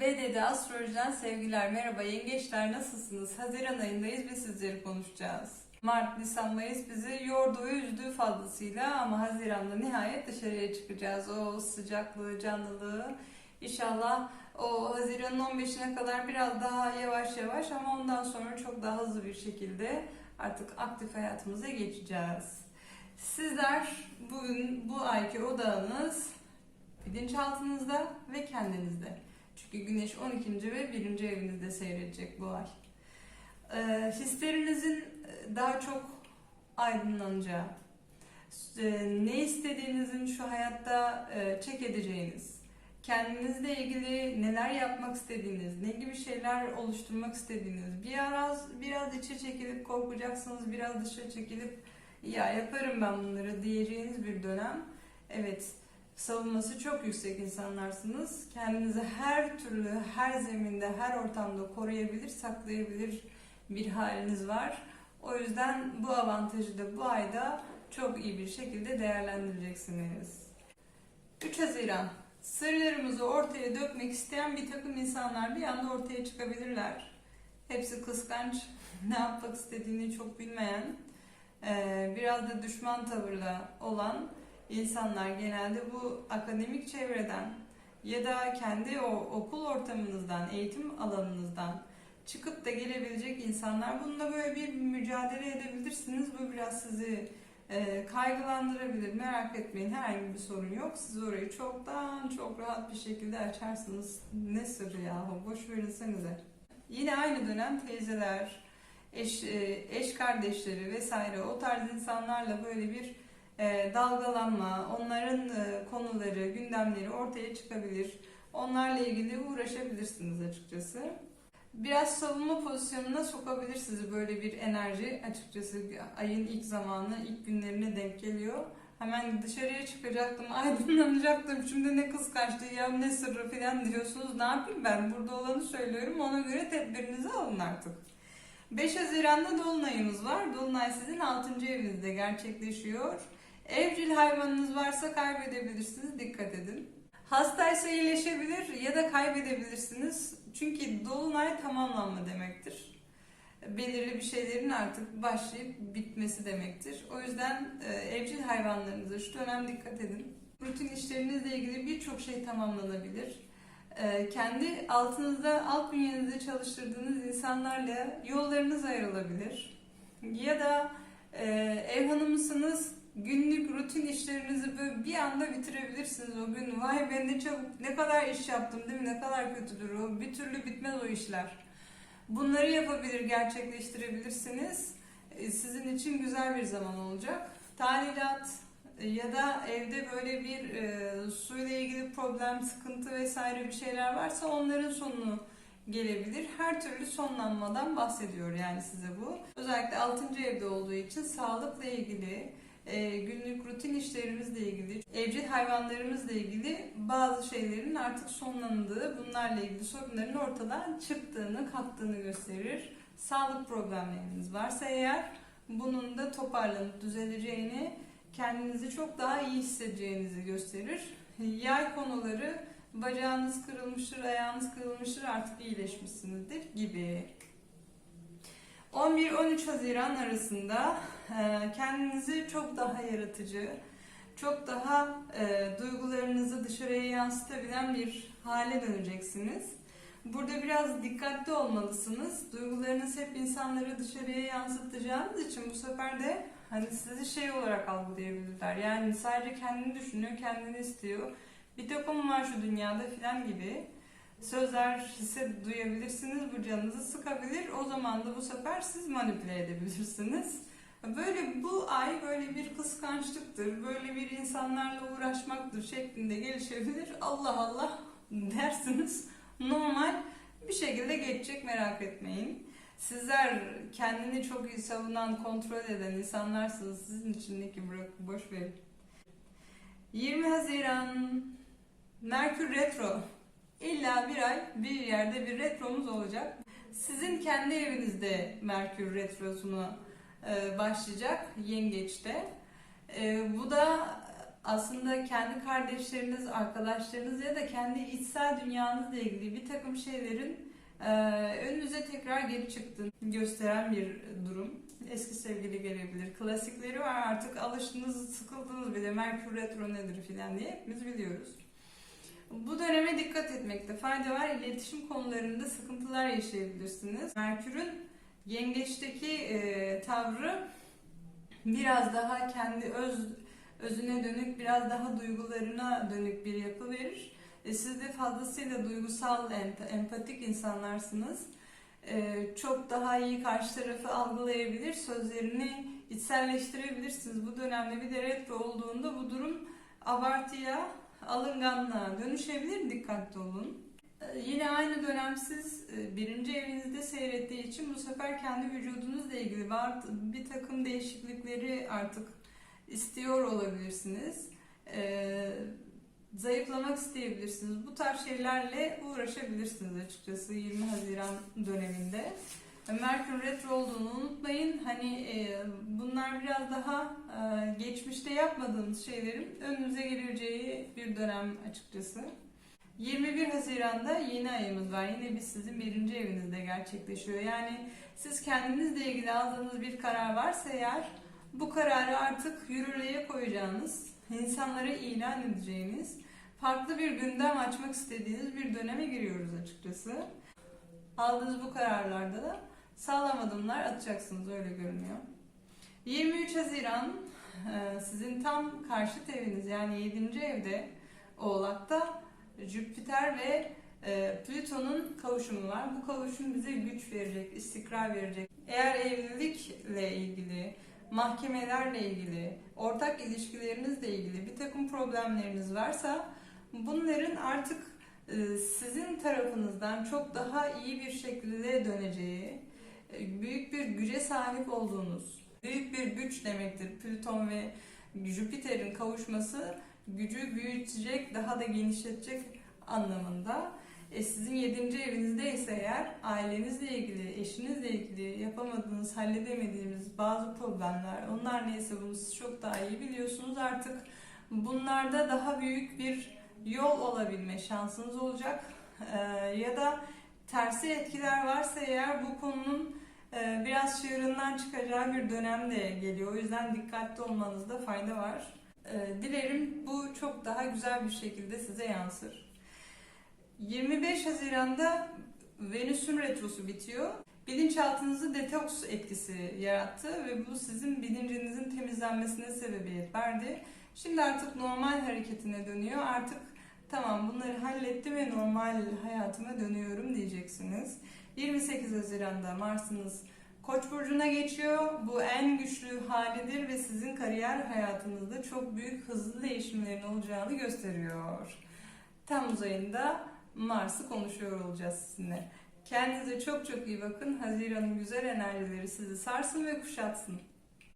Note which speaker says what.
Speaker 1: BDD Astroloji'den sevgiler. Merhaba yengeçler nasılsınız? Haziran ayındayız ve sizleri konuşacağız. Mart, Nisan, Mayıs bizi yordu ve üzdü fazlasıyla ama Haziran'da nihayet dışarıya çıkacağız. O sıcaklığı, canlılığı İnşallah o Haziran'ın 15'ine kadar biraz daha yavaş yavaş ama ondan sonra çok daha hızlı bir şekilde artık aktif hayatımıza geçeceğiz. Sizler bugün bu ayki odağınız bilinçaltınızda ve kendinizde. Çünkü Güneş 12. ve 1. evinizde seyredecek bu ay. Ee, hislerinizin daha çok aydınlanacağı, e, ne istediğinizin şu hayatta e, çek edeceğiniz, kendinizle ilgili neler yapmak istediğiniz, ne gibi şeyler oluşturmak istediğiniz, biraz biraz içe çekilip korkacaksınız, biraz dışa çekilip ya yaparım ben bunları diyeceğiniz bir dönem. Evet, savunması çok yüksek insanlarsınız. Kendinizi her türlü, her zeminde, her ortamda koruyabilir, saklayabilir bir haliniz var. O yüzden bu avantajı da bu ayda çok iyi bir şekilde değerlendireceksiniz. 3 Haziran Sırlarımızı ortaya dökmek isteyen bir takım insanlar bir anda ortaya çıkabilirler. Hepsi kıskanç, ne yapmak istediğini çok bilmeyen, biraz da düşman tavırla olan insanlar genelde bu akademik çevreden ya da kendi o okul ortamınızdan, eğitim alanınızdan çıkıp da gelebilecek insanlar. Bununla böyle bir mücadele edebilirsiniz. Bu biraz sizi e, kaygılandırabilir. Merak etmeyin herhangi bir sorun yok. Siz orayı çoktan çok rahat bir şekilde açarsınız. Ne sırrı yahu boş verirsenize. Yine aynı dönem teyzeler, eş, e, eş kardeşleri vesaire o tarz insanlarla böyle bir dalgalanma, onların e, konuları, gündemleri ortaya çıkabilir. Onlarla ilgili uğraşabilirsiniz açıkçası. Biraz savunma pozisyonuna sokabilir sizi böyle bir enerji açıkçası ayın ilk zamanı, ilk günlerine denk geliyor. Hemen dışarıya çıkacaktım, aydınlanacaktım. Şimdi ne kıskançlığı ya ne sırrı falan diyorsunuz. Ne yapayım ben? Burada olanı söylüyorum. Ona göre tedbirinizi alın artık. 5 Haziran'da Dolunay'ımız var. Dolunay sizin 6. evinizde gerçekleşiyor. Evcil hayvanınız varsa kaybedebilirsiniz. Dikkat edin. Hastaysa iyileşebilir ya da kaybedebilirsiniz. Çünkü dolunay tamamlanma demektir. Belirli bir şeylerin artık başlayıp bitmesi demektir. O yüzden e, evcil hayvanlarınıza şu dönem dikkat edin. Rutin işlerinizle ilgili birçok şey tamamlanabilir. E, kendi altınızda, alt bünyenizde çalıştırdığınız insanlarla yollarınız ayrılabilir. Ya da e, ev hanımısınız, günlük rutin işlerinizi böyle bir anda bitirebilirsiniz o gün. Vay ben ne çabuk ne kadar iş yaptım değil mi? Ne kadar kötüdür o. Bir türlü bitmez o işler. Bunları yapabilir, gerçekleştirebilirsiniz. E, sizin için güzel bir zaman olacak. Tadilat ya da evde böyle bir e, suyla ilgili problem, sıkıntı vesaire bir şeyler varsa onların sonunu gelebilir. Her türlü sonlanmadan bahsediyor yani size bu. Özellikle 6. evde olduğu için sağlıkla ilgili, e, günlük rutin işlerimizle ilgili, evcil hayvanlarımızla ilgili bazı şeylerin artık sonlandığı, bunlarla ilgili sorunların ortadan çıktığını, kalktığını gösterir. Sağlık problemleriniz varsa eğer bunun da toparlanıp düzeleceğini, kendinizi çok daha iyi hissedeceğinizi gösterir. Yay konuları bacağınız kırılmıştır, ayağınız kırılmıştır artık iyileşmişsinizdir gibi. 11-13 Haziran arasında kendinizi çok daha yaratıcı, çok daha e, duygularınızı dışarıya yansıtabilen bir hale döneceksiniz. Burada biraz dikkatli olmalısınız. Duygularınız hep insanları dışarıya yansıtacağınız için bu sefer de hani sizi şey olarak algılayabilirler. Yani sadece kendini düşünüyor, kendini istiyor. Bir takım var şu dünyada filan gibi sözler hisse duyabilirsiniz. Bu canınızı sıkabilir. O zaman da bu sefer siz manipüle edebilirsiniz. Böyle bu ay böyle bir kıskançlıktır, böyle bir insanlarla uğraşmaktır şeklinde gelişebilir. Allah Allah dersiniz. Normal bir şekilde geçecek merak etmeyin. Sizler kendini çok iyi savunan, kontrol eden insanlarsınız. Sizin için ne ki bırakın boş verin. 20 Haziran Merkür Retro İlla bir ay bir yerde bir retromuz olacak. Sizin kendi evinizde Merkür retrosunu başlayacak yengeçte. E, bu da aslında kendi kardeşleriniz, arkadaşlarınız ya da kendi içsel dünyanızla ilgili bir takım şeylerin e, önünüze tekrar geri çıktığını gösteren bir durum. Eski sevgili gelebilir. Klasikleri var artık alıştınız, sıkıldınız bile. Merkür Retro nedir filan diye hepimiz biliyoruz. Bu döneme dikkat etmekte fayda var. İletişim konularında sıkıntılar yaşayabilirsiniz. Merkür'ün yengeçteki e, tavrı biraz daha kendi öz özüne dönük, biraz daha duygularına dönük bir yapı verir. E, siz de fazlasıyla duygusal, emp- empatik insanlarsınız. E, çok daha iyi karşı tarafı algılayabilir, sözlerini içselleştirebilirsiniz. Bu dönemde bir de retro olduğunda bu durum abartıya, alınganlığa dönüşebilir. Dikkatli olun. E, Yine aynı dönem siz e, birinci evinizde seyrettiği için bu sefer kendi vücudunuzla ilgili bir takım değişiklikleri artık istiyor olabilirsiniz. Ee, zayıflamak isteyebilirsiniz. Bu tarz şeylerle uğraşabilirsiniz açıkçası 20 Haziran döneminde. Merkür retro olduğunu unutmayın. Hani e, bunlar biraz daha e, geçmişte yapmadığınız şeylerin önünüze geleceği bir dönem açıkçası. 21 Haziran'da yeni ayımız var. Yine biz sizin birinci evinizde gerçekleşiyor. Yani siz kendinizle ilgili aldığınız bir karar varsa eğer bu kararı artık yürürlüğe koyacağınız, insanlara ilan edeceğiniz, farklı bir gündem açmak istediğiniz bir döneme giriyoruz açıkçası. Aldığınız bu kararlarda da sağlam adımlar atacaksınız öyle görünüyor. 23 Haziran e, sizin tam karşıt eviniz yani 7. evde Oğlak'ta Jüpiter ve e, Plüton'un kavuşumu var. Bu kavuşum bize güç verecek, istikrar verecek. Eğer evlilikle ilgili, mahkemelerle ilgili, ortak ilişkilerinizle ilgili bir takım problemleriniz varsa bunların artık e, sizin tarafınızdan çok daha iyi bir şekilde döneceği, e, büyük bir güce sahip olduğunuz, büyük bir güç demektir. Plüton ve Jüpiter'in kavuşması gücü büyütecek, daha da genişletecek anlamında. E sizin 7. evinizde ise eğer ailenizle ilgili, eşinizle ilgili yapamadığınız, halledemediğiniz bazı problemler, onlar neyse bunu siz çok daha iyi biliyorsunuz. Artık bunlarda daha büyük bir yol olabilme şansınız olacak. E, ya da tersi etkiler varsa eğer bu konunun e, biraz çığırından çıkacağı bir dönem de geliyor. O yüzden dikkatli olmanızda fayda var. E, dilerim bu çok daha güzel bir şekilde size yansır. 25 Haziran'da Venüs'ün retrosu bitiyor. Bilinçaltınızı detoks etkisi yarattı ve bu sizin bilincinizin temizlenmesine sebebiyet verdi. Şimdi artık normal hareketine dönüyor. Artık tamam bunları hallettim ve normal hayatıma dönüyorum diyeceksiniz. 28 Haziran'da Mars'ınız Koç burcuna geçiyor. Bu en güçlü halidir ve sizin kariyer hayatınızda çok büyük hızlı değişimlerin olacağını gösteriyor. Temmuz ayında Mars'ı konuşuyor olacağız sizinle. Kendinize çok çok iyi bakın. Haziran'ın güzel enerjileri sizi sarsın ve kuşatsın.